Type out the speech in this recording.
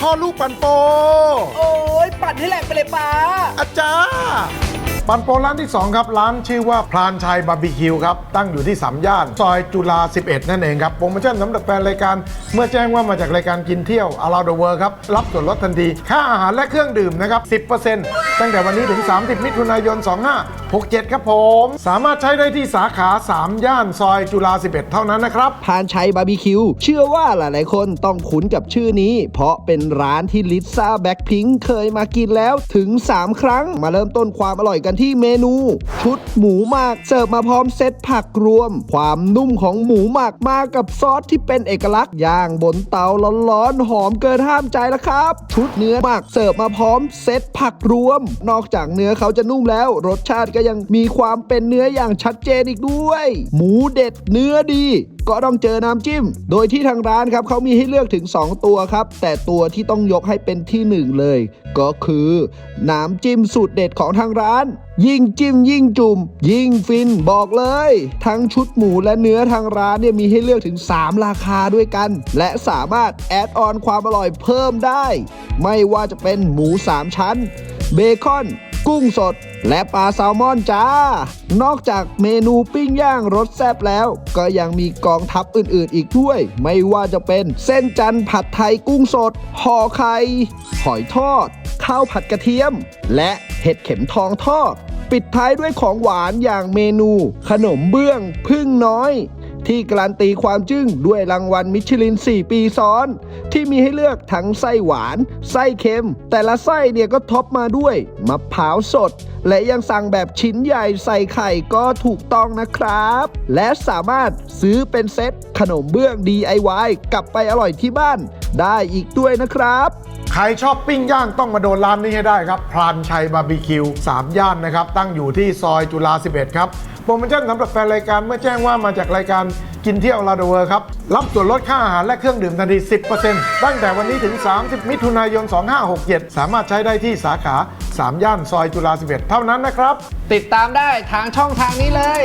พ่อลูกปันโป โอ้ยปั่นให้แหลกไปเลยป้าอาจารย์ ปันโปร้านที่ 2 ครับ ร้านชื่อว่าพรานชัยบาร์บีคิวครับ ตั้งอยู่ที่สามย่าน ซอยจุฬา11 นั่นเองครับ โปรโมชั่นสำหรับแฟนรายการ เมื่อแจ้งว่ามาจากรายการกินเที่ยว Around the World ครับ รับส่วนลดทันที ค่าอาหารและเครื่องดื่มนะครับ 10%ตั้งแต่วันนี้ถึง 30 มิถุนายน 2567 ครับผม สามารถใช้ได้ที่สาขา 3 ย่านซอยจุฬา11 เท่านั้นนะครับพรานชัยบาร์บีคิวเชื่อว่าหลายๆ คนต้องคุ้นกับชื่อนี้ เพราะเป็นร้านที่ลิซ่าแบ็คพิงเคยมากินแล้วถึง 3 ครั้งมาเริ่มต้นความอร่อยกันที่เมนู ชุดหมูหมักเสิร์ฟมาพร้อมเซตผักรวม ความนุ่มของหมูหมักมากับซอสที่เป็นเอกลักษณ์ย่างบนเตาร้อนๆหอมเกินห้ามใจแล้วครับ ชุดเนื้อหมักเสิร์ฟมาพร้อมเซตผักรวม นอกจากเนื้อเขาจะนุ่มแล้ว รสชาติก็ยังมีความเป็นเนื้ออย่างชัดเจนอีกด้วย หมูเด็ดเนื้อดีก็ต้องเจอน้ำจิ้ม โดยที่ทางร้านครับเขามีให้เลือกถึง 2 ตัวครับ แต่ตัวที่ต้องยกให้เป็นที่หนึ่งเลย ก็คือ น้ำจิ้มสูตรเด็ดของทางร้าน ยิ่งจิ้มยิ่งจุ่ม ยิ่งฟินบอกเลย ทั้งชุดหมูและเนื้อทางร้านเนี่ยมีให้เลือกถึง 3 ราคาด้วยกัน และสามารถแอดออนความอร่อยเพิ่มได้ ไม่ว่าจะเป็นหมู 3 ชั้น เบคอน กุ้งสด และปลาแซลมอนจ้า นอกจากเมนูปิ้งย่างรสแซ่บแล้ว ก็ยังมีกองทัพอื่นๆ อีกด้วย ไม่ว่าจะเป็นเส้นจันทร์ผัดไทยกุ้งสดห่อไข่หอยทอด ข้าวผัดกระเทียม และเห็ดเข็มทองทอด ปิดท้ายด้วยของหวานอย่างเมนู ขนมเบื้องพึ่งน้อย ที่การันตีความจึ้งด้วยรางวัลมิชลิน 4 ปีซ้อน ที่มีให้เลือกทั้งไส้หวาน ไส้เค็ม แต่ละไส้เนี่ยก็ท็อปมาด้วยมะพร้าวสด และยังสั่งแบบชิ้นใหญ่ใส่ไข่ก็ถูกต้องนะครับ และสามารถซื้อเป็นเซตขนมเบื้อง DIY กลับไปอร่อยที่บ้าน ได้อีกด้วยนะครับ ใครชอบปิ้งย่างต้องมาโดนร้านนี้ให้ได้ครับ พรานชัยบาร์บีคิว3 ย่านนะครับ ตั้งอยู่ที่ซอยจุฬา 11 ครับโปรโมชั่นสำหรับแฟนรายการเมื่อแจ้งว่ามาจากรายการกินเที่ยวลาเดเวอร์ครับ รับส่วนลดค่าอาหารและเครื่องดื่มทันที 10%ตั้งแต่วันนี้ถึง 30 มิถุนายน 2567 สามารถใช้ได้ที่สาขา 3 ย่านซอยจุฬา 11 เท่านั้นนะครับ ติดตามได้ทางช่องทางนี้เลย